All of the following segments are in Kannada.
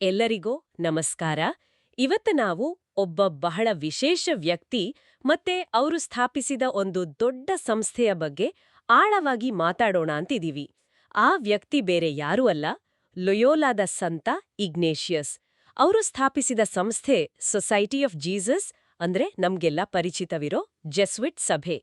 ಎಲ್ಲರಿಗೂ ನಮಸ್ಕಾರ. ಇವತ್ತು ನಾವು ಒಬ್ಬ ಬಹಳ ವಿಶೇಷ ವ್ಯಕ್ತಿ ಮತ್ತೆ ಅವರು ಸ್ಥಾಪಿಸಿದ ಒಂದು ದೊಡ್ಡ ಸಂಸ್ಥೆಯ ಬಗ್ಗೆ ಆಳವಾಗಿ ಮಾತಾಡೋಣ ಅಂತಿದ್ದೀವಿ ಆ ವ್ಯಕ್ತಿ ಬೇರೆ ಯಾರೂ ಅಲ್ಲ, ಲೊಯೋಲಾದ ಸಂತ ಇಗ್ನೇಷಿಯಸ್. ಅವರು ಸ್ಥಾಪಿಸಿದ ಸಂಸ್ಥೆ ಸೊಸೈಟಿ ಆಫ್ ಜೀಸಸ್ ಅಂದ್ರೆ ನಮ್ಗೆಲ್ಲ ಪರಿಚಿತವಿರೋ ಜೆಸ್ವಿಟ್ ಸಭೆ.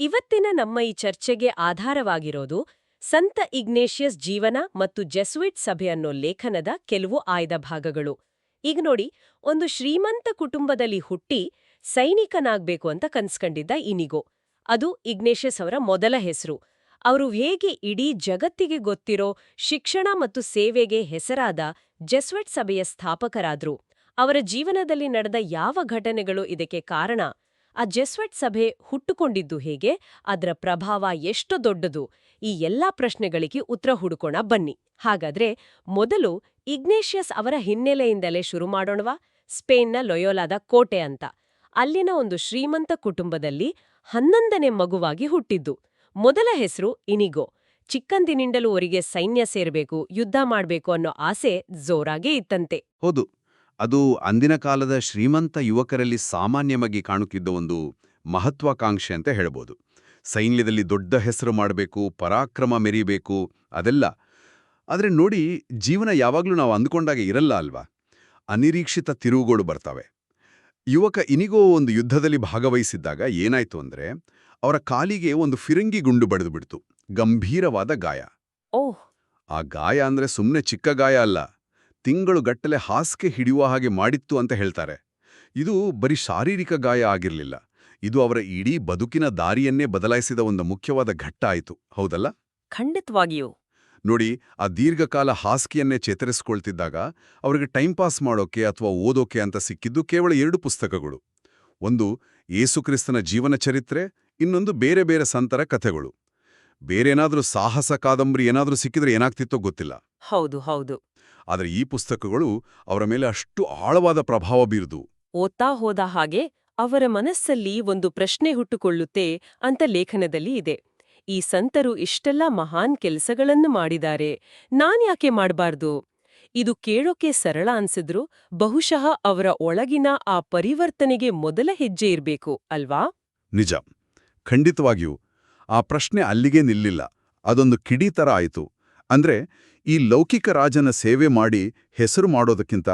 ಇವತ್ತಿನ ನಮ್ಮ ಈ ಚರ್ಚೆಗೆ ಆಧಾರವಾಗಿರೋದು ಸಂತ ಇಗ್ನೇಷಿಯಸ್ ಜೀವನ ಮತ್ತು ಜೆಸ್ವಿಟ್ ಸಭೆ ಅನ್ನೋ ಲೇಖನದ ಕೆಲವು ಆಯ್ದ ಭಾಗಗಳು. ಈಗ ನೋಡಿ, ಒಂದು ಶ್ರೀಮಂತ ಕುಟುಂಬದಲ್ಲಿ ಹುಟ್ಟಿ ಸೈನಿಕನಾಗ್ಬೇಕು ಅಂತ ಕನ್ಸ್ಕಂಡಿದ್ದ ಇನಿಗೋ. ಅದು ಇಗ್ನೇಷಿಯಸ್ ಅವರ ಮೊದಲ ಹೆಸರು. ಅವರು ಹೇಗೆ ಇಡೀ ಜಗತ್ತಿಗೆ ಗೊತ್ತಿರೋ ಶಿಕ್ಷಣ ಮತ್ತು ಸೇವೆಗೆ ಹೆಸರಾದ ಜೆಸ್ವೆಟ್ ಸಭೆಯ ಸ್ಥಾಪಕರಾದ್ರು. ಅವರ ಜೀವನದಲ್ಲಿ ನಡೆದ ಯಾವ ಘಟನೆಗಳು ಇದಕ್ಕೆ ಕಾರಣ? ಆ ಜೆಸ್ವೆಟ್ ಸಭೆ ಹುಟ್ಟುಕೊಂಡಿದ್ದು ಹೇಗೆ, ಅದರ ಪ್ರಭಾವ ಎಷ್ಟು ದೊಡ್ಡದು. ಈ ಎಲ್ಲಾ ಪ್ರಶ್ನೆಗಳಿಗೆ ಉತ್ತರ ಹುಡುಕೋಣ ಬನ್ನಿ. ಹಾಗಾದ್ರೆ ಮೊದಲು ಇಗ್ನೇಷಿಯಸ್ ಅವರ ಹಿನ್ನೆಲೆಯಿಂದಲೇ ಶುರು ಮಾಡೋಣವಾ? ಸ್ಪೇನ್ನ ಲೊಯೋಲಾದ ಕೋಟೆ ಅಂತ. ಅಲ್ಲಿನ ಒಂದು ಶ್ರೀಮಂತ ಕುಟುಂಬದಲ್ಲಿ ಹನ್ನೊಂದನೇ ಮಗುವಾಗಿ ಹುಟ್ಟಿದ್ದು. ಮೊದಲ ಹೆಸರು ಇನಿಗೋ. ಚಿಕ್ಕಂದಿನಿಂದಲೂ ಅವರಿಗೆ ಸೈನ್ಯ ಸೇರಬೇಕು, ಯುದ್ಧ ಮಾಡಬೇಕು ಅನ್ನೋ ಆಸೆ ಜೋರಾಗೇ ಇತ್ತಂತೆ. ಹೌದು. ಅದು ಅಂದಿನ ಕಾಲದ ಶ್ರೀಮಂತ ಯುವಕರಲ್ಲಿ ಸಾಮಾನ್ಯವಾಗಿ ಕಾಣುತ್ತಿದ್ದ ಒಂದು ಮಹತ್ವಾಕಾಂಕ್ಷೆ ಅಂತ ಹೇಳ್ಬೋದು. ಸೈನ್ಯದಲ್ಲಿ ದೊಡ್ಡ ಹೆಸರು ಮಾಡಬೇಕು ಪರಾಕ್ರಮ ಮೆರೀಬೇಕು ಅದೆಲ್ಲ. ಆದರೆ ನೋಡಿ ಜೀವನ ಯಾವಾಗಲೂ ನಾವು ಅಂದ್ಕೊಂಡಾಗೆ ಇರಲ್ಲ ಅಲ್ವಾ? ಅನಿರೀಕ್ಷಿತ ತಿರುವುಗಳು ಬರ್ತವೆ. ಯುವಕ ಇನಿಗೋ ಒಂದು ಯುದ್ಧದಲ್ಲಿ ಭಾಗವಹಿಸಿದ್ದಾಗ ಏನಾಯ್ತು ಅಂದ್ರೆ ಅವರ ಕಾಲಿಗೆ ಒಂದು ಫಿರಂಗಿ ಗುಂಡು ಬಡಿದು ಬಿಡ್ತು. ಗಂಭೀರವಾದ ಗಾಯ. ಓಹ್. ಆ ಗಾಯ ಅಂದ್ರೆ ಸುಮ್ಮನೆ ಚಿಕ್ಕ ಗಾಯ ಅಲ್ಲ. ತಿಂಗಳು ಗಟ್ಟಲೆ ಹಾಸಿಗೆ ಹಿಡಿಯುವ ಹಾಗೆ ಮಾಡಿತ್ತು ಅಂತ ಹೇಳ್ತಾರೆ. ಇದು ಬರೀ ಶಾರೀರಿಕ ಗಾಯ ಆಗಿರಲಿಲ್ಲ. ಇದು ಅವರ ಇಡೀ ಬದುಕಿನ ದಾರಿಯನ್ನೇ ಬದಲಾಯಿಸಿದ ಒಂದು ಮುಖ್ಯವಾದ ಘಟ್ಟ ಆಯಿತು. ಹೌದಲ್ಲ? ಖಂಡಿತವಾಗಿಯೂ. ನೋಡಿ ಆ ದೀರ್ಘಕಾಲ ಹಾಸಿಗೆಯನ್ನೇ ಚೇತರಿಸ್ಕೊಳ್ತಿದ್ದಾಗ ಅವರಿಗೆ ಟೈಮ್ ಪಾಸ್ ಮಾಡೋಕೆ ಅಥವಾ ಓದೋಕೆ ಅಂತ ಸಿಕ್ಕಿದ್ದು ಕೇವಲ ಎರಡು ಪುಸ್ತಕಗಳು. ಒಂದು ಯೇಸುಕ್ರಿಸ್ತನ ಜೀವನ ಚರಿತ್ರೆ ಇನ್ನೊಂದು ಬೇರೆ ಬೇರೆ ಸಂತರ ಕಥೆಗಳು. ಬೇರೇನಾದ್ರೂ ಸಾಹಸ ಕಾದಂಬರಿ ಏನಾದ್ರೂ ಸಿಕ್ಕಿದ್ರೆ ಏನಾಗ್ತಿತ್ತೋ ಗೊತ್ತಿಲ್ಲ. ಹೌದು ಹೌದು. ಆದರೆ ಈ ಪುಸ್ತಕಗಳು ಅವರ ಮೇಲೆ ಅಷ್ಟು ಆಳವಾದ ಪ್ರಭಾವ ಬೀರದು. ಓದ್ತಾ ಹೋದ ಹಾಗೆ ಅವರ ಮನಸ್ಸಲ್ಲಿ ಒಂದು ಪ್ರಶ್ನೆ ಹುಟ್ಟುಕೊಳ್ಳುತ್ತೆ ಅಂತ ಲೇಖನದಲ್ಲಿ ಇದೆ. ಈ ಸಂತರು ಇಷ್ಟೆಲ್ಲ ಮಹಾನ್ ಕೆಲಸಗಳನ್ನು ಮಾಡಿದ್ದಾರೆ. ನಾನ್ಯಾಕೆ ಮಾಡಬಾರ್ದು? ಇದು ಕೇಳೋಕೆ ಸರಳ ಅನ್ಸಿದ್ರು ಬಹುಶಃ ಅವರ ಒಳಗಿನ ಆ ಪರಿವರ್ತನೆಗೆ ಮೊದಲ ಹೆಜ್ಜೆ ಇರಬೇಕು ಅಲ್ವಾ? ನಿಜ. ಖಂಡಿತವಾಗಿಯೂ. ಆ ಪ್ರಶ್ನೆ ಅಲ್ಲಿಗೆ ನಿಲ್ಲಿಲ್ಲ. ಅದೊಂದು ಕಿಡಿ ಥರ ಆಯಿತು. ಅಂದ್ರೆ ಈ ಲೌಕಿಕ ರಾಜನ ಸೇವೆ ಮಾಡಿ ಹೆಸರು ಮಾಡೋದಕ್ಕಿಂತ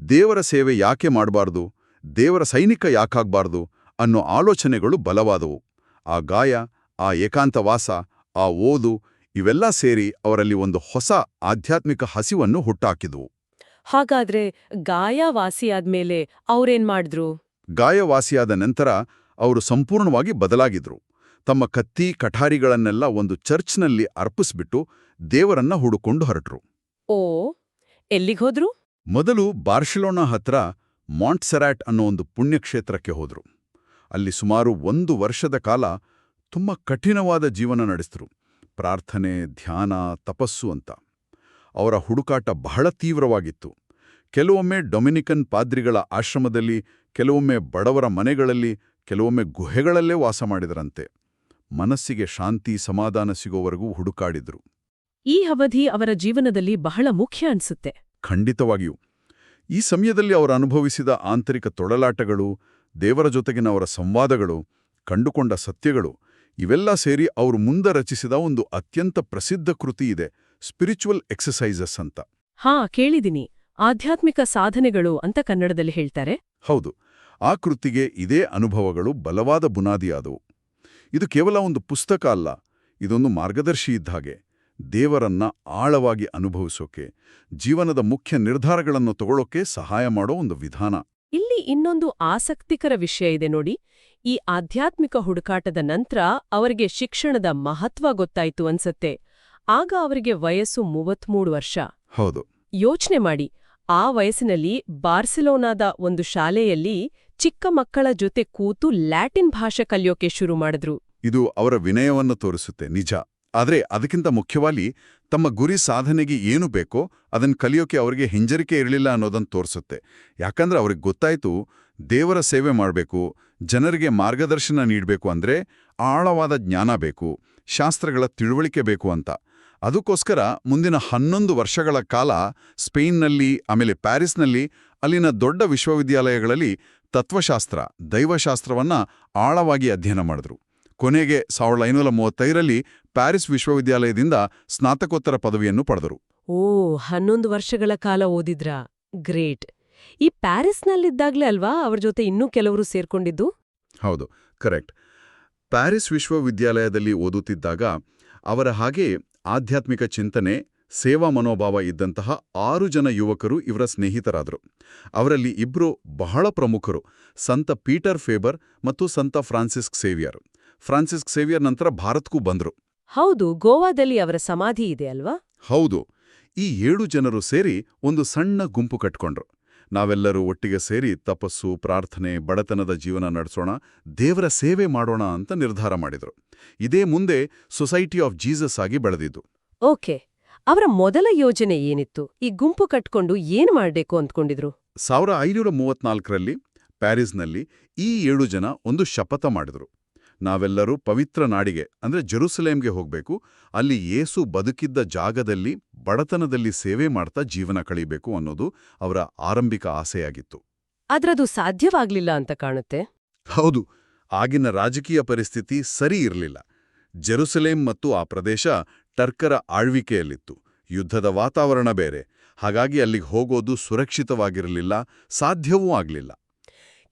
ದೇವರ ಸೇವೆ ಯಾಕೆ ಮಾಡಬಾರ್ದು ದೇವರ ಸೈನಿಕ ಯಾಕಾಗಬಾರ್ದು ಅನ್ನೋ ಆಲೋಚನೆಗಳು ಬಲವಾದವು. ಆ ಗಾಯ ಆ ಏಕಾಂತವಾಸ ಆ ಓದು ಇವೆಲ್ಲ ಸೇರಿ ಅವರಲ್ಲಿ ಒಂದು ಹೊಸ ಆಧ್ಯಾತ್ಮಿಕ ಹಸಿವನ್ನು ಹುಟ್ಟಾಕಿದವು. ಹಾಗಾದ್ರೆ ಗಾಯ ವಾಸಿಯಾದ್ಮೇಲೆ ಅವ್ರೇನ್ ಮಾಡಿದ್ರು? ಗಾಯವಾಸಿಯಾದ ನಂತರ ಅವರು ಸಂಪೂರ್ಣವಾಗಿ ಬದಲಾಗಿದ್ರು. ತಮ್ಮ ಕತ್ತಿ ಕಠಾರಿಗಳನ್ನೆಲ್ಲ ಒಂದು ಚರ್ಚ್ನಲ್ಲಿ ಅರ್ಪಿಸ್ಬಿಟ್ಟು ದೇವರನ್ನ ಹುಡುಕೊಂಡು ಹೊರಟರು. ಓ ಎಲ್ಲಿಗೋದ್ರು ಮೊದಲು ಬಾರ್ಷಿಲೋನಾ ಹತ್ರ ಮಾಂಟ್ಸೆರಾಟ್ ಅನ್ನೋ ಒಂದು ಪುಣ್ಯಕ್ಷೇತ್ರಕ್ಕೆ ಹೋದ್ರು. ಅಲ್ಲಿ ಸುಮಾರು ಒಂದು ವರ್ಷದ ಕಾಲ ತುಂಬ ಕಠಿಣವಾದ ಜೀವನ ನಡೆಸಿದ್ರು. ಪ್ರಾರ್ಥನೆ ಧ್ಯಾನ ತಪಸ್ಸು ಅಂತ. ಅವರ ಹುಡುಕಾಟ ಬಹಳ ತೀವ್ರವಾಗಿತ್ತು. ಕೆಲವೊಮ್ಮೆ ಡೊಮಿನಿಕನ್ ಪಾದ್ರಿಗಳ ಆಶ್ರಮದಲ್ಲಿ ಕೆಲವೊಮ್ಮೆ ಬಡವರ ಮನೆಗಳಲ್ಲಿ ಕೆಲವೊಮ್ಮೆ ಗುಹೆಗಳಲ್ಲೇ ವಾಸ ಮಾಡಿದರಂತೆ. ಮನಸ್ಸಿಗೆ ಶಾಂತಿ ಸಮಾಧಾನ ಸಿಗೋವರೆಗೂ ಹುಡುಕಾಡಿದ್ರು. ಈ ಅವಧಿ ಅವರ ಜೀವನದಲ್ಲಿ ಬಹಳ ಮುಖ್ಯ ಅನ್ಸುತ್ತೆ. ಖಂಡಿತವಾಗಿಯೂ. ಈ ಸಮಯದಲ್ಲಿ ಅವರು ಅನುಭವಿಸಿದ ಆಂತರಿಕ ತೊಡಲಾಟಗಳು ದೇವರ ಜೊತೆಗಿನ ಅವರ ಸಂವಾದಗಳು ಕಂಡುಕೊಂಡ ಸತ್ಯಗಳು ಇವೆಲ್ಲ ಸೇರಿ ಅವರು ಮುಂದೆ ರಚಿಸಿದ ಒಂದು ಅತ್ಯಂತ ಪ್ರಸಿದ್ಧ ಕೃತಿ ಇದೆ ಸ್ಪಿರಿಚುವಲ್ ಎಕ್ಸಸೈಸಸ್ ಅಂತ. ಹಾ ಕೇಳಿದಿನಿ. ಆಧ್ಯಾತ್ಮಿಕ ಸಾಧನೆಗಳು ಅಂತ ಕನ್ನಡದಲ್ಲಿ ಹೇಳ್ತಾರೆ. ಹೌದು. ಆ ಕೃತಿಗೆ ಇದೇ ಅನುಭವಗಳು ಬಲವಾದ ಬುನಾದಿಯಾದವು. ಇದು ಕೇವಲ ಒಂದು ಪುಸ್ತಕ ಅಲ್ಲ ಇದೊಂದು ಮಾರ್ಗದರ್ಶಿ ಇದ್ದ ಹಾಗೆ. ದೇವರನ್ನ ಆಳವಾಗಿ ಅನುಭವಿಸೋಕೆ ಜೀವನದ ಮುಖ್ಯ ನಿರ್ಧಾರಗಳನ್ನು ತಗೊಳ್ಳೋಕೆ ಸಹಾಯ ಮಾಡೋ ಒಂದು ವಿಧಾನ. ಇಲ್ಲಿ ಇನ್ನೊಂದು ಆಸಕ್ತಿಕರ ವಿಷಯ ಇದೆ ನೋಡಿ. ಈ ಆಧ್ಯಾತ್ಮಿಕ ಹುಡುಕಾಟದ ನಂತರ ಅವರಿಗೆ ಶಿಕ್ಷಣದ ಮಹತ್ವ ಗೊತ್ತಾಯ್ತು ಅನ್ಸತ್ತೆ. ಆಗ ಅವರಿಗೆ ವಯಸ್ಸು ಮೂವತ್ಮೂರು ವರ್ಷ. ಹೌದು. ಯೋಚನೆ ಮಾಡಿ ಆ ವಯಸ್ಸಿನಲ್ಲಿ ಬಾರ್ಸಿಲೋನಾದ ಒಂದು ಶಾಲೆಯಲ್ಲಿ ಚಿಕ್ಕ ಮಕ್ಕಳ ಜೊತೆ ಕೂತು ಲ್ಯಾಟಿನ್ ಭಾಷೆ ಕಲಿಯೋಕೆ ಶುರು ಮಾಡಿದ್ರು. ಇದು ಅವರ ವಿನಯವನ್ನು ತೋರಿಸುತ್ತೆ, ನಿಜ. ಆದರೆ ಅದಕ್ಕಿಂತ ಮುಖ್ಯವಾಗಿ ತಮ್ಮ ಗುರಿ ಸಾಧನೆಗೆ ಏನು ಬೇಕೋ ಅದನ್ನು ಕಲಿಯೋಕೆ ಅವರಿಗೆ ಹಿಂಜರಿಕೆ ಇರಲಿಲ್ಲ ಅನ್ನೋದನ್ನು ತೋರಿಸುತ್ತೆ. ಯಾಕಂದ್ರೆ ಅವ್ರಿಗೆ ಗೊತ್ತಾಯ್ತು ದೇವರ ಸೇವೆ ಮಾಡಬೇಕು, ಜನರಿಗೆ ಮಾರ್ಗದರ್ಶನ ನೀಡಬೇಕು ಅಂದ್ರೆ ಆಳವಾದ ಜ್ಞಾನ ಬೇಕು, ಶಾಸ್ತ್ರಗಳ ತಿಳುವಳಿಕೆ ಬೇಕು ಅಂತ. ಅದಕ್ಕೋಸ್ಕರ ಮುಂದಿನ ಹನ್ನೊಂದು ವರ್ಷಗಳ ಕಾಲ ಸ್ಪೇನ್ನಲ್ಲಿ, ಆಮೇಲೆ ಪ್ಯಾರಿಸ್ನಲ್ಲಿ, ಅಲ್ಲಿನ ದೊಡ್ಡ ವಿಶ್ವವಿದ್ಯಾಲಯಗಳಲ್ಲಿ ತತ್ವಶಾಸ್ತ್ರ ದೈವಶಾಸ್ತ್ರವನ್ನ ಆಳವಾಗಿ ಅಧ್ಯಯನ ಮಾಡಿದ್ರು. ಕೊನೆಗೆ ಸಾವಿರದ ಐನೂರ ಮೂವತ್ತೈರಲ್ಲಿ ಪ್ಯಾರಿಸ್ ವಿಶ್ವವಿದ್ಯಾಲಯದಿಂದ ಸ್ನಾತಕೋತ್ತರ ಪದವಿಯನ್ನು ಪಡೆದರು. ಓ ಹನ್ನೊಂದು ವರ್ಷಗಳ ಕಾಲ ಓದಿದ್ರ? ಗ್ರೇಟ್. ಈ ಪ್ಯಾರಿಸ್ನಲ್ಲಿದ್ದಾಗ್ಲೇ ಅಲ್ವಾ ಅವ್ರ ಜೊತೆ ಇನ್ನೂ ಕೆಲವರು ಸೇರ್ಕೊಂಡಿದ್ದು? ಹೌದು ಕರೆಕ್ಟ್. ಪ್ಯಾರಿಸ್ ವಿಶ್ವವಿದ್ಯಾಲಯದಲ್ಲಿ ಓದುತ್ತಿದ್ದಾಗ ಅವರ ಹಾಗೆ ಆಧ್ಯಾತ್ಮಿಕ ಚಿಂತನೆ ಸೇವಾ ಮನೋಭಾವ ಇದ್ದಂತಹ ಆರು ಜನ ಯುವಕರು ಇವರ ಸ್ನೇಹಿತರಾದರು. ಅವರಲ್ಲಿ ಇಬ್ಬರು ಬಹಳ ಪ್ರಮುಖರು ಸಂತ ಪೀಟರ್ ಫೇಬರ್ ಮತ್ತು ಸಂತ ಫ್ರಾನ್ಸಿಸ್ಕ್ ಸೇವಿಯರ್. ಫ್ರಾನ್ಸಿಸ್ಕ್ ಸೇವಿಯರ್ ನಂತರ ಭಾರತಕ್ಕೂ ಬಂದರು. ಹೌದು ಗೋವಾದಲ್ಲಿ ಅವರ ಸಮಾಧಿ ಇದೆ ಅಲ್ವಾ? ಹೌದು ಈ ಏಳು ಜನರು ಸೇರಿ ಒಂದು ಸಣ್ಣ ಗುಂಪು ಕಟ್ಕೊಂಡ್ರು. ನಾವೆಲ್ಲರೂ ಒಟ್ಟಿಗೆ ಸೇರಿ ತಪಸ್ಸು ಪ್ರಾರ್ಥನೆ ಬಡತನದ ಜೀವನ ನಡೆಸೋಣ ದೇವರ ಸೇವೆ ಮಾಡೋಣ ಅಂತ ನಿರ್ಧಾರ ಮಾಡಿದ್ರು. ಇದೇ ಮುಂದೆ ಸೊಸೈಟಿ ಆಫ್ ಜೀಸಸ್ ಆಗಿ ಬೆಳೆದಿದ್ದು. ಓಕೆ. ಅವರ ಮೊದಲ ಯೋಜನೆ ಏನಿತ್ತು? ಈ ಗುಂಪು ಕಟ್ಕೊಂಡು ಏನು ಮಾಡಬೇಕು ಅಂದ್ಕೊಂಡಿದ್ರು? ಸಾವಿರ ಐನೂರ ಮೂವತ್ನಾಲ್ಕರಲ್ಲಿ ಪ್ಯಾರಿಸ್ನಲ್ಲಿ ಈ ಏಳು ಜನ ಒಂದು ಶಪಥ ಮಾಡಿದ್ರು. ನಾವೆಲ್ಲರೂ ಪವಿತ್ರ ನಾಡಿಗೆ ಅಂದ್ರೆ ಜೆರುಸಲೇಮ್ಗೆ ಹೋಗಬೇಕು. ಅಲ್ಲಿ ಏಸು ಬದುಕಿದ್ದ ಜಾಗದಲ್ಲಿ ಬಡತನದಲ್ಲಿ ಸೇವೆ ಮಾಡ್ತಾ ಜೀವನ ಕಳೀಬೇಕು ಅನ್ನೋದು ಅವರ ಆರಂಭಿಕ ಆಸೆಯಾಗಿತ್ತು. ಆದ್ರದು ಸಾಧ್ಯವಾಗ್ಲಿಲ್ಲ ಅಂತ ಕಾಣುತ್ತೆ. ಹೌದು ಆಗಿನ ರಾಜಕೀಯ ಪರಿಸ್ಥಿತಿ ಸರಿ ಇರಲಿಲ್ಲ. ಜೆರುಸಲೇಂ ಮತ್ತು ಆ ಪ್ರದೇಶ ಟರ್ಕರ ಆಳ್ವಿಕೆಯಲ್ಲಿತ್ತು. ಯುದ್ಧದ ವಾತಾವರಣ ಬೇರೆ. ಹಾಗಾಗಿ ಅಲ್ಲಿಗೆ ಹೋಗೋದು ಸುರಕ್ಷಿತವಾಗಿರಲಿಲ್ಲ ಸಾಧ್ಯವೂ ಆಗಲಿಲ್ಲ.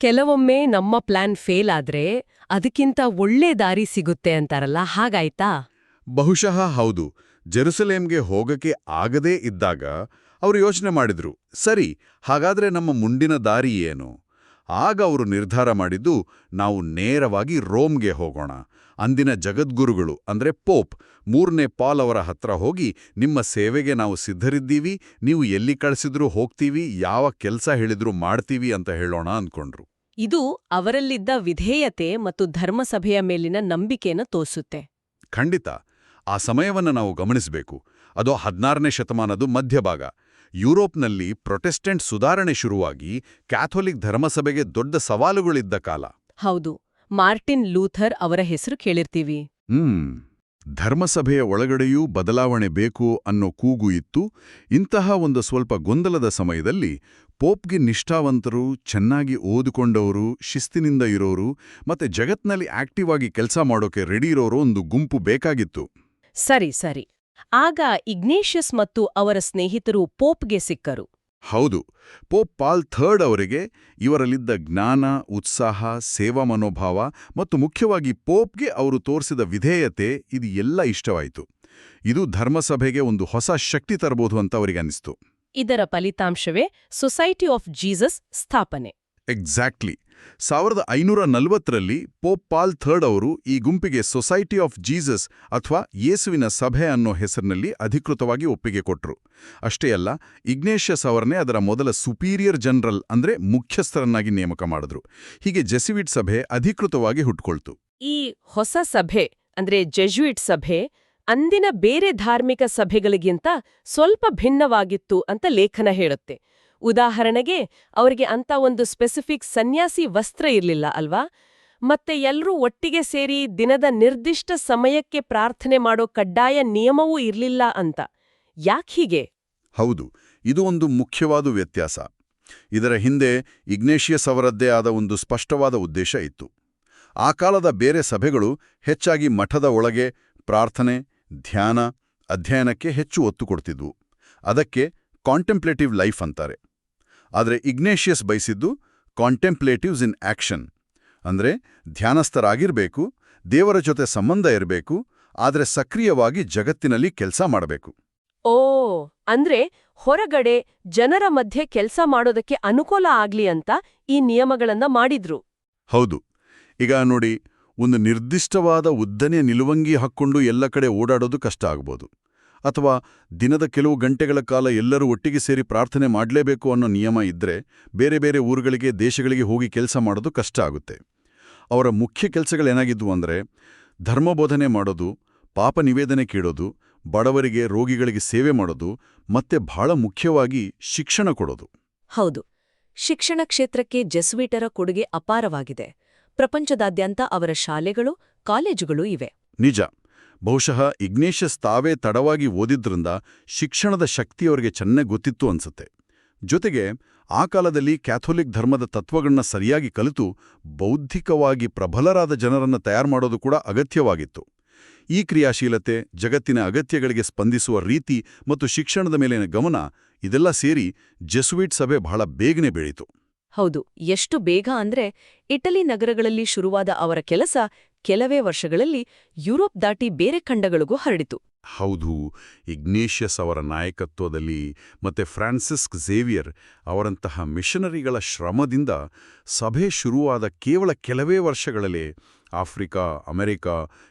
ಕೆಲವೊಮ್ಮೆ ನಮ್ಮ ಪ್ಲಾನ್ ಫೇಲ್ ಆದ್ರೆ ಅದಕ್ಕಿಂತ ಒಳ್ಳೆ ದಾರಿ ಸಿಗುತ್ತೆ ಅಂತಾರಲ್ಲ ಹಾಗಾಯ್ತಾ? ಬಹುಶಃ ಹೌದು. ಜೆರುಸಲೇಮ್ಗೆ ಹೋಗಕ್ಕೆ ಆಗದೇ ಇದ್ದಾಗ ಅವರು ಯೋಚನೆ ಮಾಡಿದ್ರು ಸರಿ ಹಾಗಾದ್ರೆ ನಮ್ಮ ಮುಂದಿನ ದಾರಿ ಏನು? ಆಗ ಅವರು ನಿರ್ಧಾರ ಮಾಡಿದ್ದು ನಾವು ನೇರವಾಗಿ ರೋಮ್ಗೆ ಹೋಗೋಣ. ಅಂದಿನ ಜಗದ್ಗುರುಗಳು ಅಂದ್ರೆ ಪೋಪ್ ಮೂರನೇ ಪಾಲ್ ಅವರ ಹತ್ರ ಹೋಗಿ ನಿಮ್ಮ ಸೇವೆಗೆ ನಾವು ಸಿದ್ಧರಿದ್ದೀವಿ ನೀವು ಎಲ್ಲಿ ಕಳಿಸಿದ್ರೂ ಹೋಗ್ತೀವಿ ಯಾವ ಕೆಲಸ ಹೇಳಿದ್ರೂ ಮಾಡ್ತೀವಿ ಅಂತ ಹೇಳೋಣ ಅಂದ್ಕೊಂಡ್ರು. ಇದು ಅವರಲ್ಲಿದ್ದ ವಿಧೇಯತೆ ಮತ್ತು ಧರ್ಮಸಭೆಯ ಮೇಲಿನ ನಂಬಿಕೆಯನ್ನು ತೋರಿಸುತ್ತೆ. ಖಂಡಿತ. ಆ ಸಮಯವನ್ನು ನಾವು ಗಮನಿಸಬೇಕು. ಅದು ಹದಿನಾರನೇ ಶತಮಾನದ ಮಧ್ಯಭಾಗ. ಯುರೋಪ್ನಲ್ಲಿ ಪ್ರೊಟೆಸ್ಟೆಂಟ್ ಸುಧಾರಣೆ ಶುರುವಾಗಿ ಕ್ಯಾಥೋಲಿಕ್ ಧರ್ಮಸಭೆಗೆ ದೊಡ್ಡ ಸವಾಲುಗಳಿದ್ದ ಕಾಲ. ಹೌದು ಮಾರ್ಟಿನ್ ಲೂಥರ್ ಅವರ ಹೆಸರು ಕೇಳಿರ್ತೀವಿ. ಹ್ಮ್ ಧರ್ಮಸಭೆಯ ಒಳಗಡೆಯೂ ಬದಲಾವಣೆ ಬೇಕು ಅನ್ನೋ ಕೂಗು ಇತ್ತು. ಇಂತಹ ಒಂದು ಸ್ವಲ್ಪ ಗೊಂದಲದ ಸಮಯದಲ್ಲಿ ಪೋಪ್ಗೆ ನಿಷ್ಠಾವಂತರು ಚೆನ್ನಾಗಿ ಓದಿಕೊಂಡವರು ಶಿಸ್ತಿನಿಂದ ಇರೋರು ಮತ್ತೆ ಜಗತ್ನಲ್ಲಿ ಆಕ್ಟಿವ್ ಆಗಿ ಕೆಲಸ ಮಾಡೋಕೆ ರೆಡಿ ಇರೋರು ಒಂದು ಗುಂಪು ಬೇಕಾಗಿತ್ತು. ಸರಿ ಸರಿ. ಆಗ ಇಗ್ನೇಷಿಯಸ್ ಮತ್ತು ಅವರ ಸ್ನೇಹಿತರು ಪೋಪ್ಗೆ ಸಿಕ್ಕರು. ಹೌದು ಪೋಪ್ ಪಾಲ್ ಥರ್ಡ್ ಅವರಿಗೆ ಇವರಲ್ಲಿದ್ದ ಜ್ಞಾನ ಉತ್ಸಾಹ ಸೇವಾ ಮನೋಭಾವ ಮತ್ತು ಮುಖ್ಯವಾಗಿ ಪೋಪ್ಗೆ ಅವರು ತೋರಿಸಿದ ವಿಧೇಯತೆ ಇದು ಎಲ್ಲ ಇಷ್ಟವಾಯಿತು. ಇದು ಧರ್ಮಸಭೆಗೆ ಒಂದು ಹೊಸ ಶಕ್ತಿ ತರಬಹುದು ಅಂತ ಅವರಿಗೆ ಅನ್ನಿಸ್ತು ಇದರ ಫಲಿತಾಂಶವೇ ಸೊಸೈಟಿ ಆಫ್ ಜೀಸಸ್ ಸ್ಥಾಪನೆ. ಎಕ್ಸಾಕ್ಟ್ಲಿ ಸಾವಿರದ ಐನೂರ ನಲವತ್ತರಲ್ಲಿ ಪೋಪ್ ಪಾಲ್ ಥರ್ಡ್ ಅವರು ಈ ಗುಂಪಿಗೆ ಸೊಸೈಟಿ ಆಫ್ ಜೀಸಸ್ ಅಥವಾ ಯೇಸುವಿನ ಸಭೆ ಅನ್ನೋ ಹೆಸರಿನಲ್ಲಿ ಅಧಿಕೃತವಾಗಿ ಒಪ್ಪಿಗೆ ಕೊಟ್ಟರು ಅಷ್ಟೇ ಅಲ್ಲ, ಇಗ್ನೇಷಿಯಸ್ ಅವರನ್ನೇ ಅದರ ಮೊದಲ ಸುಪೀರಿಯರ್ ಜನರಲ್ ಅಂದ್ರೆ ಮುಖ್ಯಸ್ಥರನ್ನಾಗಿ ನೇಮಕ ಮಾಡಿದ್ರು. ಹೀಗೆ ಜೆಸಿವಿಟ್ ಸಭೆ ಅಧಿಕೃತವಾಗಿ ಹುಟ್ಕೊಳ್ತು. ಈ ಹೊಸ ಸಭೆ ಅಂದ್ರೆ ಜೆಜುಯಿಟ್ ಸಭೆ ಅಂದಿನ ಬೇರೆ ಧಾರ್ಮಿಕ ಸಭೆಗಳಿಗಿಂತ ಸ್ವಲ್ಪ ಭಿನ್ನವಾಗಿತ್ತು ಅಂತ ಲೇಖನ ಹೇಳುತ್ತೆ. ಉದಾಹರಣೆಗೆ, ಅವರಿಗೆ ಅಂತ ಒಂದು ಸ್ಪೆಸಿಫಿಕ್ ಸನ್ಯಾಸಿ ವಸ್ತ್ರ ಇರಲಿಲ್ಲ ಅಲ್ವಾ? ಮತ್ತೆ ಎಲ್ಲರೂ ಒಟ್ಟಿಗೆ ಸೇರಿ ದಿನದ ನಿರ್ದಿಷ್ಟ ಸಮಯಕ್ಕೆ ಪ್ರಾರ್ಥನೆ ಮಾಡೋ ಕಡ್ಡಾಯ ನಿಯಮವೂ ಇರಲಿಲ್ಲ ಅಂತ. ಯಾಕೀಗೆ ಹೌದು, ಇದು ಒಂದು ಮುಖ್ಯವಾದ ವ್ಯತ್ಯಾಸ. ಇದರ ಹಿಂದೆ ಇಗ್ನೇಷಿಯಸ್ ಅವರದ್ದೇ ಆದ ಒಂದು ಸ್ಪಷ್ಟವಾದ ಉದ್ದೇಶ ಇತ್ತು. ಆ ಕಾಲದ ಬೇರೆ ಸಭೆಗಳು ಹೆಚ್ಚಾಗಿ ಮಠದ ಒಳಗೆ ಪ್ರಾರ್ಥನೆ, ಧ್ಯಾನ, ಅಧ್ಯಯನಕ್ಕೆ ಹೆಚ್ಚು ಒತ್ತು ಕೊಡ್ತಿದ್ವು. ಅದಕ್ಕೆ ಕಾಂಟೆಂಪ್ಲೇಟಿವ್ ಲೈಫ್ ಅಂತಾರೆ. ಆದರೆ ಇಗ್ನೇಷಿಯಸ್ ಬಯಸಿದ್ದು ಕಾಂಟೆಂಪ್ಲೇಟಿವ್ಸ್ ಇನ್ ಆಕ್ಷನ್. ಅಂದ್ರೆ ಧ್ಯಾನಸ್ಥರಾಗಿರಬೇಕು ದೇವರ ಜೊತೆ ಸಂಬಂಧ ಇರಬೇಕು ಆದರೆ ಸಕ್ರಿಯವಾಗಿ ಜಗತ್ತಿನಲ್ಲಿ ಕೆಲಸ ಮಾಡಬೇಕು. ಓ ಅಂದ್ರೆ ಹೊರಗಡೆ ಜನರ ಮಧ್ಯೆ ಕೆಲಸ ಮಾಡೋದಕ್ಕೆ ಅನುಕೂಲ ಆಗ್ಲಿ ಅಂತ ಈ ನಿಯಮಗಳನ್ನ ಮಾಡಿದ್ರು. ಹೌದು. ಈಗ ನೋಡಿ ಒಂದು ನಿರ್ದಿಷ್ಟವಾದ ಉದ್ದನೆಯ ನಿಲುವಂಗಿ ಹಾಕ್ಕೊಂಡು ಎಲ್ಲ ಕಡೆ ಓಡಾಡೋದು ಕಷ್ಟ ಆಗ್ಬೋದು. ಅಥವಾ ದಿನದ ಕೆಲವು ಗಂಟೆಗಳ ಕಾಲ ಎಲ್ಲರೂ ಒಟ್ಟಿಗೆ ಸೇರಿ ಪ್ರಾರ್ಥನೆ ಮಾಡಲೇಬೇಕು ಅನ್ನೋ ನಿಯಮ ಇದ್ರೆ ಬೇರೆ ಬೇರೆ ಊರುಗಳಿಗೆ ದೇಶಗಳಿಗೆ ಹೋಗಿ ಕೆಲಸ ಮಾಡೋದು ಕಷ್ಟ ಆಗುತ್ತೆ. ಅವರ ಮುಖ್ಯ ಕೆಲಸಗಳೇನಾಗಿದ್ವು ಅಂದರೆ ಧರ್ಮಬೋಧನೆ ಮಾಡೋದು ಪಾಪ ನಿವೇದನೆ ಕೇಳೋದು ಬಡವರಿಗೆ ರೋಗಿಗಳಿಗೆ ಸೇವೆ ಮಾಡೋದು ಮತ್ತೆ ಬಹಳ ಮುಖ್ಯವಾಗಿ ಶಿಕ್ಷಣ ಕೊಡೋದು. ಹೌದು. ಶಿಕ್ಷಣ ಕ್ಷೇತ್ರಕ್ಕೆ ಜೆಸ್ವೀಟರ ಕೊಡುಗೆ ಅಪಾರವಾಗಿದೆ. ಪ್ರಪಂಚದಾದ್ಯಂತ ಅವರ ಶಾಲೆಗಳು ಕಾಲೇಜುಗಳು ಇವೆ. ನಿಜ. ಬಹುಶಃ ಇಗ್ನೇಷಸ್ ತಾವೇ ತಡವಾಗಿ ಓದಿದ್ರಿಂದ ಶಿಕ್ಷಣದ ಶಕ್ತಿಯವರಿಗೆ ಚೆನ್ನಾಗಿ ಗೊತ್ತಿತ್ತು ಅನ್ಸುತ್ತೆ. ಜೊತೆಗೆ, ಆ ಕಾಲದಲ್ಲಿ ಕ್ಯಾಥೋಲಿಕ್ ಧರ್ಮದ ತತ್ವಗಳನ್ನ ಸರಿಯಾಗಿ ಕಲಿತು ಬೌದ್ಧಿಕವಾಗಿ ಪ್ರಬಲರಾದ ಜನರನ್ನು ತಯಾರು ಮಾಡೋದು ಕೂಡ ಅಗತ್ಯವಾಗಿತ್ತು. ಈ ಕ್ರಿಯಾಶೀಲತೆ, ಜಗತ್ತಿನ ಅಗತ್ಯಗಳಿಗೆ ಸ್ಪಂದಿಸುವ ರೀತಿ ಮತ್ತು ಶಿಕ್ಷಣದ ಮೇಲಿನ ಗಮನ ಇದೆಲ್ಲ ಸೇರಿ ಜೆಸುಯಿಟ್ ಸಭೆ ಬಹಳ ಬೇಗನೆ ಬೆಳೀತು. ಹೌದು, ಎಷ್ಟು ಬೇಗ ಅಂದ್ರೆ ಇಟಲಿ ನಗರಗಳಲ್ಲಿ ಶುರುವಾದ ಅವರ ಕೆಲಸ ಕೆಲವೇ ವರ್ಷಗಳಲ್ಲಿ ಯುರೋಪ್ ದಾಟಿ ಬೇರೆ ಖಂಡಗಳಿಗೂ ಹರಡಿತು. ಹೌದು ಇಗ್ನೇಷಿಯಸ್ ಅವರ ನಾಯಕತ್ವದಲ್ಲಿ ಮತ್ತೆ ಫ್ರಾನ್ಸಿಸ್ಕ್ ಝೇವಿಯರ್ ಅವರಂತಹ ಮಿಷನರಿಗಳ ಶ್ರಮದಿಂದ ಸಭೆ ಶುರುವಾದ ಕೇವಲ ಕೆಲವೇ ವರ್ಷಗಳಲ್ಲೇ ಆಫ್ರಿಕಾ ಅಮೆರಿಕ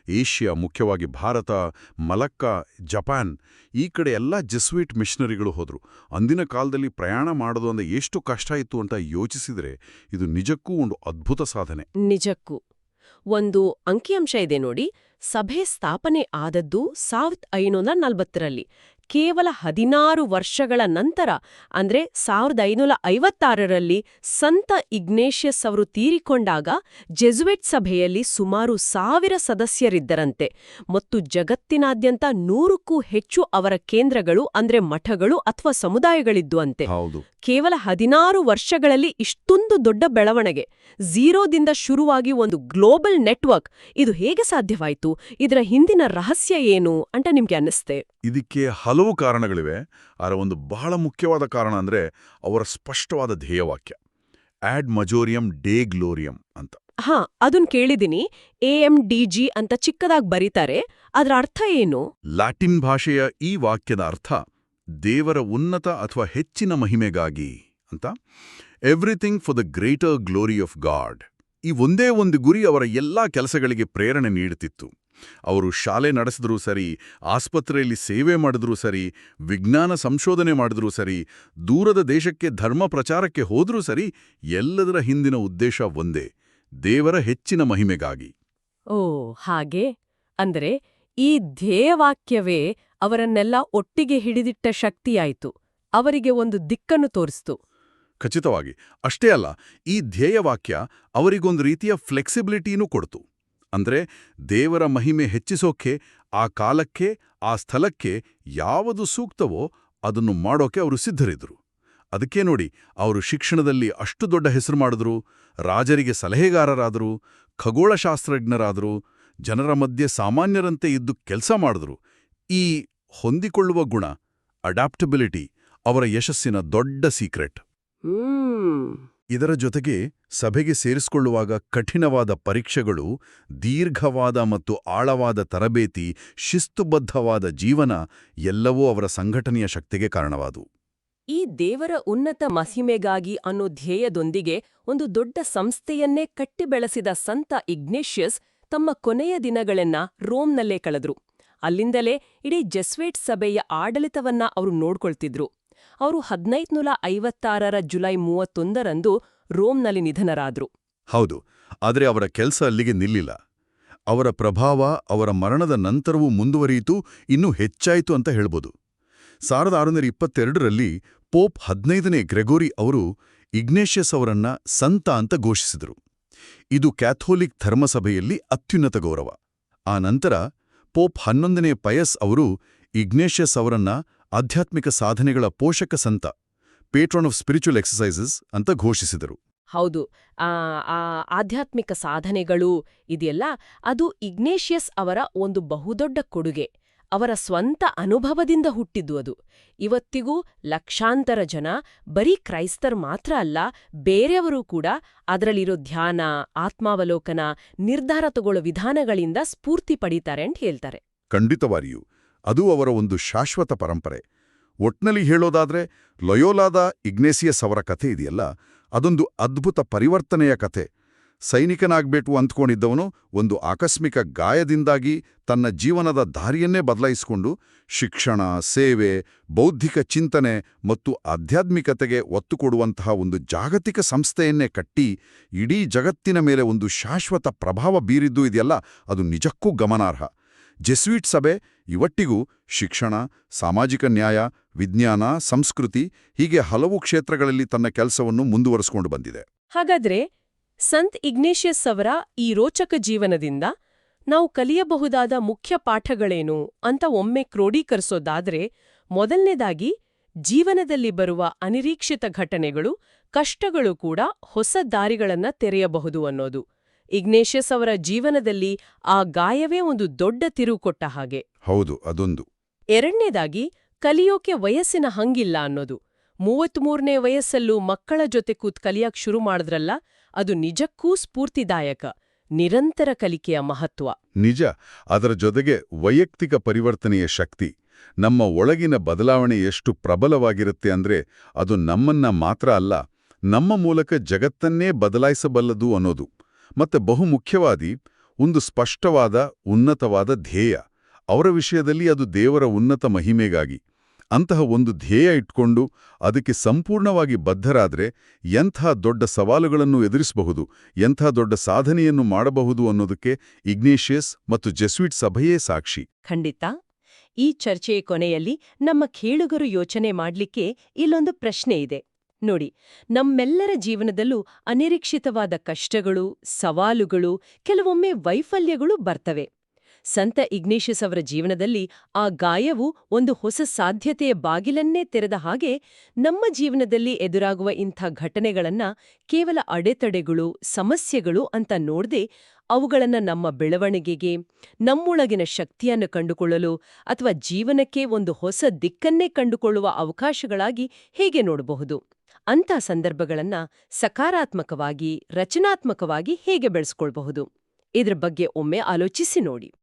ಏಷ್ಯಾ ಮುಖ್ಯವಾಗಿ ಭಾರತ ಮಲಕ್ಕಾ ಜಪಾನ್ ಈ ಕಡೆ ಎಲ್ಲ ಜೆಸ್ವೀಟ್ ಮಿಷನರಿಗಳು ಹೋದರು. ಅಂದಿನ ಕಾಲದಲ್ಲಿ ಪ್ರಯಾಣ ಮಾಡೋದು ಅಂದರೆ ಎಷ್ಟು ಕಷ್ಟ ಇತ್ತು ಅಂತ ಯೋಚಿಸಿದರೆ ಇದು ನಿಜಕ್ಕೂ ಒಂದು ಅದ್ಭುತ ಸಾಧನೆ. ನಿಜಕ್ಕೂ. ಒಂದು ಅಂಕಿಅಂಶ ಇದೆ ನೋಡಿ. ಸಭೆ ಸ್ಥಾಪನೆ ಆದದ್ದು ಸಾವಿರದ ಐನೂರ ನಲವತ್ತರಲ್ಲಿ. ಕೇವಲ ಹದಿನಾರು ವರ್ಷಗಳ ನಂತರ ಅಂದ್ರೆ ಸಾವಿರದ ಐನೂರ ಐವತ್ತಾರರಲ್ಲಿ ಸಂತ ಇಗ್ನೇಷಿಯಸ್ ಅವರು ತೀರಿಕೊಂಡಾಗ ಜೆಸುವೆಟ್ ಸಭೆಯಲ್ಲಿ ಸುಮಾರು ಸಾವಿರ ಸದಸ್ಯರಿದ್ದರಂತೆ. ಮತ್ತು ಜಗತ್ತಿನಾದ್ಯಂತ ನೂರಕ್ಕೂ ಹೆಚ್ಚು ಅವರ ಕೇಂದ್ರಗಳು ಅಂದ್ರೆ ಮಠಗಳು ಅಥವಾ ಸಮುದಾಯಗಳಿದ್ದುವಂತೆ ಕೇವಲ ಹದಿನಾರು ವರ್ಷಗಳಲ್ಲಿ ಇಷ್ಟೊಂದು ದೊಡ್ಡ ಬೆಳವಣಿಗೆ. ಝೀರೋದಿಂದ ಶುರುವಾಗಿ ಒಂದು ಗ್ಲೋಬಲ್ ನೆಟ್ವರ್ಕ್. ಇದು ಹೇಗೆ ಸಾಧ್ಯವಾಯಿತು? ಇದರ ಹಿಂದಿನ ರಹಸ್ಯ ಏನು ಅಂತ ನಿಮ್ಗೆ ಅನ್ನಿಸ್ತೆ? ಇದಕ್ಕೆ ಹಲವು ಕಾರಣಗಳಿವೆ ಆದರೆ ಒಂದು ಬಹಳ ಮುಖ್ಯವಾದ ಕಾರಣ ಅಂದರೆ ಅವರ ಸ್ಪಷ್ಟವಾದ ಧ್ಯೇಯವಾಕ್ಯ. ಆಡ್ ಮಜೋರಿಯಂ ಡೇ ಗ್ಲೋರಿಯಂ ಅಂತ. ಹಾ ಅದನ್ ಕೇಳಿದಿನಿ. ಎ ಎಂ ಡಿ ಜಿ ಅಂತ ಚಿಕ್ಕದಾಗಿ ಬರೀತಾರೆ. ಅದರ ಅರ್ಥ ಏನು? ಲ್ಯಾಟಿನ್ ಭಾಷೆಯ ಈ ವಾಕ್ಯದ ಅರ್ಥ ದೇವರ ಉನ್ನತ ಅಥವಾ ಹೆಚ್ಚಿನ ಮಹಿಮೆಗಾಗಿ ಅಂತ. Everything for the greater glory of God. ಈ ಒಂದೇ ಒಂದು ಗುರಿ ಅವರ ಎಲ್ಲಾ ಕೆಲಸಗಳಿಗೆ ಪ್ರೇರಣೆ ನೀಡುತ್ತಿತ್ತು. ಅವರು ಶಾಲೆ ನಡೆಸಿದ್ರೂ ಸರಿ ಆಸ್ಪತ್ರೆಯಲ್ಲಿ ಸೇವೆ ಮಾಡಿದ್ರೂ ಸರಿ ವಿಜ್ಞಾನ ಸಂಶೋಧನೆ ಮಾಡಿದ್ರೂ ಸರಿ ದೂರದ ದೇಶಕ್ಕೆ ಧರ್ಮ ಪ್ರಚಾರಕ್ಕೆ ಹೋದ್ರೂ ಸರಿ ಎಲ್ಲದರ ಹಿಂದಿನ ಉದ್ದೇಶ ಒಂದೇ ದೇವರ ಹೆಚ್ಚಿನ ಮಹಿಮೆಗಾಗಿ. ಓ ಹಾಗೆ? ಅಂದರೆ ಈ ಧ್ಯೇಯವಾಕ್ಯವೇ ಅವರನ್ನೆಲ್ಲ ಒಟ್ಟಿಗೆ ಹಿಡಿದಿಟ್ಟ ಶಕ್ತಿಯಾಯಿತು ಅವರಿಗೆ ಒಂದು ದಿಕ್ಕನ್ನು ತೋರಿಸ್ತು. ಖಚಿತವಾಗಿ ಅಷ್ಟೇ ಅಲ್ಲ ಈ ಧ್ಯೇಯವಾಕ್ಯ ಅವರಿಗೊಂದು ರೀತಿಯ ಫ್ಲೆಕ್ಸಿಬಿಲಿಟಿನೂ ಕೊಡ್ತು. ಅಂದ್ರೆ ದೇವರ ಮಹಿಮೆ ಹೆಚ್ಚಿಸೋಕೆ, ಆ ಕಾಲಕ್ಕೆ, ಆ ಸ್ಥಳಕ್ಕೆ ಯಾವುದು ಸೂಕ್ತವೋ ಅದನ್ನು ಮಾಡೋಕೆ ಅವರು ಸಿದ್ಧರಿದ್ರು. ಅದಕ್ಕೆ ನೋಡಿ, ಅವರು ಶಿಕ್ಷಣದಲ್ಲಿ ಅಷ್ಟು ದೊಡ್ಡ ಹೆಸರು ಮಾಡಿದ್ರು, ರಾಜರಿಗೆ ಸಲಹೆಗಾರರಾದರು, ಖಗೋಳಶಾಸ್ತ್ರಜ್ಞರಾದರು, ಜನರ ಮಧ್ಯೆ ಸಾಮಾನ್ಯರಂತೆ ಇದ್ದು ಕೆಲಸ ಮಾಡಿದ್ರು. ಈ ಹೊಂದಿಕೊಳ್ಳುವ ಗುಣ, ಅಡಾಪ್ಟಬಿಲಿಟಿ ಅವರ ಯಶಸ್ಸಿನ ದೊಡ್ಡ ಸೀಕ್ರೆಟ್. ಇದರ ಜೊತೆಗೆ ಸಭೆಗೆ ಸೇರಿಸಿಕೊಳ್ಳುವಾಗ ಕಠಿಣವಾದ ಪರೀಕ್ಷೆಗಳು, ದೀರ್ಘವಾದ ಮತ್ತು ಆಳವಾದ ತರಬೇತಿ, ಶಿಸ್ತುಬದ್ಧವಾದ ಜೀವನ ಎಲ್ಲವೂ ಅವರ ಸಂಘಟನೆಯ ಶಕ್ತಿಗೆ ಕಾರಣವಾದವು ಈ ದೇವರ ಉನ್ನತ ಮಹಿಮೆಗಾಗಿ ಅನ್ನೋ ಧ್ಯೇಯದೊಂದಿಗೆ ಒಂದು ದೊಡ್ಡ ಸಂಸ್ಥೆಯನ್ನೇ ಕಟ್ಟಿ ಬೆಳೆಸಿದ ಸಂತ ಇಗ್ನೇಷಿಯಸ್ ತಮ್ಮ ಕೊನೆಯ ದಿನಗಳನ್ನ ರೋಮ್ನಲ್ಲೇ ಕಳೆದ್ರು. ಅಲ್ಲಿಂದಲೇ ಇಡೀ ಜೆಸ್ವೇಟ್ ಸಭೆಯ ಆಡಳಿತವನ್ನ ಅವರು ನೋಡ್ಕೊಳ್ತಿದ್ರು. ಅವರು ಹದಿನೈದುನೂರ ಐವತ್ತಾರರ ಜುಲೈ ಮೂವತ್ತೊಂದರಂದು ರೋಮ್ನಲ್ಲಿ ನಿಧನರಾದ್ರು. ಹೌದು, ಆದರೆ ಅವರ ಕೆಲಸ ಅಲ್ಲಿಗೆ ನಿಲ್ಲಿಲ್ಲ. ಅವರ ಪ್ರಭಾವ ಅವರ ಮರಣದ ನಂತರವೂ ಮುಂದುವರಿಯಿತು, ಇನ್ನೂ ಹೆಚ್ಚಾಯಿತು ಅಂತ ಹೇಳ್ಬೋದು. ಸಾವಿರದ ಆರುನೂರ ಇಪ್ಪತ್ತೆರಡರಲ್ಲಿ ಪೋಪ್ ಹದಿನೈದನೇ ಗ್ರೆಗೋರಿ ಅವರು ಇಗ್ನೇಷಿಯಸ್ ಅವರನ್ನ ಸಂತ ಅಂತ ಘೋಷಿಸಿದರು. ಇದು ಕ್ಯಾಥೋಲಿಕ್ ಧರ್ಮಸಭೆಯಲ್ಲಿ ಅತ್ಯುನ್ನತ ಗೌರವ. ಆ ನಂತರ ಪೋಪ್ ಹನ್ನೊಂದನೇ ಪಯಸ್ ಅವರು ಇಗ್ನೇಷಿಯಸ್ ಅವರನ್ನ ಆಧ್ಯಾತ್ಮಿಕ ಸಾಧನೆಗಳ ಪೋಷಕ ಸಂತ ಪೇಟ್ರಾನ್ ಆಫ್ ಸ್ಪಿರಿಚುವಲ್ ಎಕ್ಸಸೈಸಸ್ ಅಂತ ಘೋಷಿಸಿದರು. ಹೌದು. ಆ ಆಧ್ಯಾತ್ಮಿಕ ಸಾಧನೆಗಳು ಇದೆಯಲ್ಲ ಅದು ಇಗ್ನೇಷಿಯಸ್ ಅವರ ಒಂದು ಬಹುದೊಡ್ಡ ಕೊಡುಗೆ ಅವರ ಸ್ವಂತ ಅನುಭವದಿಂದ ಹುಟ್ಟಿದ್ದು ಅದು. ಇವತ್ತಿಗೂ ಲಕ್ಷಾಂತರ ಜನ ಬರೀ ಕ್ರೈಸ್ತರ್ ಮಾತ್ರ ಅಲ್ಲ ಬೇರೆಯವರು ಕೂಡ ಅದರಲ್ಲಿರೋ ಧ್ಯಾನ ಆತ್ಮಾವಲೋಕನ ನಿರ್ಧಾರ ತಗೊಳ್ಳೋ ವಿಧಾನಗಳಿಂದ ಸ್ಫೂರ್ತಿ ಪಡೀತಾರೆ ಅಂತ ಹೇಳ್ತಾರೆ. ಖಂಡಿತವಾಗಿಯೂ. ಅದು ಅವರ ಒಂದು ಶಾಶ್ವತ ಪರಂಪರೆ. ಒಟ್ನಲ್ಲಿ ಹೇಳೋದಾದ್ರೆ, ಲೊಯೋಲಾದ ಇಗ್ನೇಸಿಯಸ್ ಅವರ ಕಥೆ ಇದೆಯಲ್ಲ, ಅದೊಂದು ಅದ್ಭುತ ಪರಿವರ್ತನೆಯ ಕಥೆ. ಸೈನಿಕನಾಗ್ಬೇಕು ಅಂದ್ಕೊಂಡಿದ್ದವನು ಒಂದು ಆಕಸ್ಮಿಕ ಗಾಯದಿಂದಾಗಿ ತನ್ನ ಜೀವನದ ದಾರಿಯನ್ನೇ ಬದಲಾಯಿಸಿಕೊಂಡು ಶಿಕ್ಷಣ, ಸೇವೆ, ಬೌದ್ಧಿಕ ಚಿಂತನೆ ಮತ್ತು ಆಧ್ಯಾತ್ಮಿಕತೆಗೆ ಒತ್ತು ಕೊಡುವಂತಹ ಒಂದು ಜಾಗತಿಕ ಸಂಸ್ಥೆಯನ್ನೇ ಕಟ್ಟಿ ಇಡೀ ಜಗತ್ತಿನ ಮೇಲೆ ಒಂದು ಶಾಶ್ವತ ಪ್ರಭಾವ ಬೀರಿದ್ದು ಇದೆಯಲ್ಲ, ಅದು ನಿಜಕ್ಕೂ ಗಮನಾರ್ಹ. ಜೆಸ್ವಿಟ್ ಸಭೆ ಇವಟ್ಟಿಗೂ ಶಿಕ್ಷಣ, ಸಾಮಾಜಿಕ ನ್ಯಾಯ, ವಿಜ್ಞಾನ, ಸಂಸ್ಕೃತಿ ಹೀಗೆ ಹಲವು ಕ್ಷೇತ್ರಗಳಲ್ಲಿ ತನ್ನ ಕೆಲಸವನ್ನು ಮುಂದುವರಿಸಿಕೊಂಡು ಬಂದಿದೆ. ಹಾಗಾದ್ರೆ ಸಂತ್ ಇಗ್ನೇಷಿಯಸ್ ಅವರ ಈ ರೋಚಕ ಜೀವನದಿಂದ ನಾವು ಕಲಿಯಬಹುದಾದ ಮುಖ್ಯ ಪಾಠಗಳೇನು ಅಂತ ಒಮ್ಮೆ ಕ್ರೋಢೀಕರಿಸೋದಾದ್ರೆ ಮೊದಲನೇದಾಗಿ ಜೀವನದಲ್ಲಿ ಬರುವ ಅನಿರೀಕ್ಷಿತ ಘಟನೆಗಳು, ಕಷ್ಟಗಳು ಕೂಡ ಹೊಸ ದಾರಿಗಳನ್ನ ತೆರೆಯಬಹುದು ಅನ್ನೋದು. ಇಗ್ನೇಷಿಯಸ್ ಅವರ ಜೀವನದಲ್ಲಿ ಆ ಗಾಯವೇ ಒಂದು ದೊಡ್ಡ ತಿರುವು ಕೊಟ್ಟ ಹಾಗೆ. ಹೌದು ಅದೊಂದು. ಎರಡನೇದಾಗಿ ಕಲಿಯೋಕೆ ವಯಸ್ಸಿನ ಹಂಗಿಲ್ಲ ಅನ್ನೋದು. ಮೂವತ್ಮೂರನೇ ವಯಸ್ಸಲ್ಲೂ ಮಕ್ಕಳ ಜೊತೆ ಕೂತ್ ಕಲಿಯಕ್ ಶುರು ಮಾಡಿದ್ರಲ್ಲ ಅದು ನಿಜಕ್ಕೂ ಸ್ಫೂರ್ತಿದಾಯಕ ನಿರಂತರ ಕಲಿಕೆಯ ಮಹತ್ವ. ನಿಜ ಅದರ ಜೊತೆಗೆ ವೈಯಕ್ತಿಕ ಪರಿವರ್ತನೆಯ ಶಕ್ತಿ. ನಮ್ಮ ಒಳಗಿನ ಬದಲಾವಣೆ ಎಷ್ಟು ಪ್ರಬಲವಾಗಿರುತ್ತೆ ಅಂದ್ರೆ ಅದು ನಮ್ಮನ್ನ ಮಾತ್ರ ಅಲ್ಲ ನಮ್ಮ ಮೂಲಕ ಜಗತ್ತನ್ನೇ ಬದಲಾಯಿಸಬಲ್ಲದು ಅನ್ನೋದು. ಮತ್ತೆ ಬಹುಮುಖ್ಯವಾದಿ, ಒಂದು ಸ್ಪಷ್ಟವಾದ, ಉನ್ನತವಾದ ಧ್ಯೇಯ. ಅವರ ವಿಷಯದಲ್ಲಿ ಅದು ದೇವರ ಉನ್ನತ ಮಹಿಮೆಗಾಗಿ. ಅಂತಹ ಒಂದು ಧ್ಯೇಯ ಇಟ್ಕೊಂಡು ಅದಕ್ಕೆ ಸಂಪೂರ್ಣವಾಗಿ ಬದ್ಧರಾದ್ರೆ ಎಂಥ ದೊಡ್ಡ ಸವಾಲುಗಳನ್ನು ಎದುರಿಸಬಹುದು, ಎಂಥ ದೊಡ್ಡ ಸಾಧನೆಯನ್ನು ಮಾಡಬಹುದು ಅನ್ನೋದಕ್ಕೆ ಇಗ್ನೇಷಿಯಸ್ ಮತ್ತು ಜೆಸ್ವಿಟ್ ಸಭೆಯೇ ಸಾಕ್ಷಿ. ಖಂಡಿತ. ಈ ಚರ್ಚೆಯ ಕೊನೆಯಲ್ಲಿ ನಮ್ಮ ಕೇಳುಗರು ಯೋಚನೆ ಮಾಡಲಿಕ್ಕೆ ಇಲ್ಲೊಂದು ಪ್ರಶ್ನೆ ಇದೆ. ನೋಡಿ, ನಮ್ಮೆಲ್ಲರ ಜೀವನದಲ್ಲೂ ಅನಿರೀಕ್ಷಿತವಾದ ಕಷ್ಟಗಳು, ಸವಾಲುಗಳು, ಕೆಲವೊಮ್ಮೆ ವೈಫಲ್ಯಗಳು ಬರ್ತವೆ. ಸಂತ ಇಗ್ನೇಷಿಯಸ್ ಅವರ ಜೀವನದಲ್ಲಿ ಆ ಗಾಯವು ಒಂದು ಹೊಸ ಸಾಧ್ಯತೆಯ ಬಾಗಿಲನ್ನೇ ತೆರೆದ ಹಾಗೆ ನಮ್ಮ ಜೀವನದಲ್ಲಿ ಎದುರಾಗುವ ಇಂಥ ಘಟನೆಗಳನ್ನ ಕೇವಲ ಅಡೆತಡೆಗಳು, ಸಮಸ್ಯೆಗಳು ಅಂತ ನೋಡದೆ ಅವುಗಳನ್ನ ನಮ್ಮ ಬೆಳವಣಿಗೆಗೆ, ನಮ್ಮೊಳಗಿನ ಶಕ್ತಿಯನ್ನು ಕಂಡುಕೊಳ್ಳಲು ಅಥವಾ ಜೀವನಕ್ಕೆ ಒಂದು ಹೊಸ ದಿಕ್ಕನ್ನೇ ಕಂಡುಕೊಳ್ಳುವ ಅವಕಾಶಗಳಾಗಿ ಹೇಗೆ ನೋಡಬಹುದು? ಅಂಥ ಸಂದರ್ಭಗಳನ್ನ ಸಕಾರಾತ್ಮಕವಾಗಿ ರಚನಾತ್ಮಕವಾಗಿ ಹೇಗೆ ಬೆಳೆಸ್ಕೊಳ್ಬಹುದು? ಇದ್ರ ಬಗ್ಗೆ ಒಮ್ಮೆ ಆಲೋಚಿಸಿ ನೋಡಿ.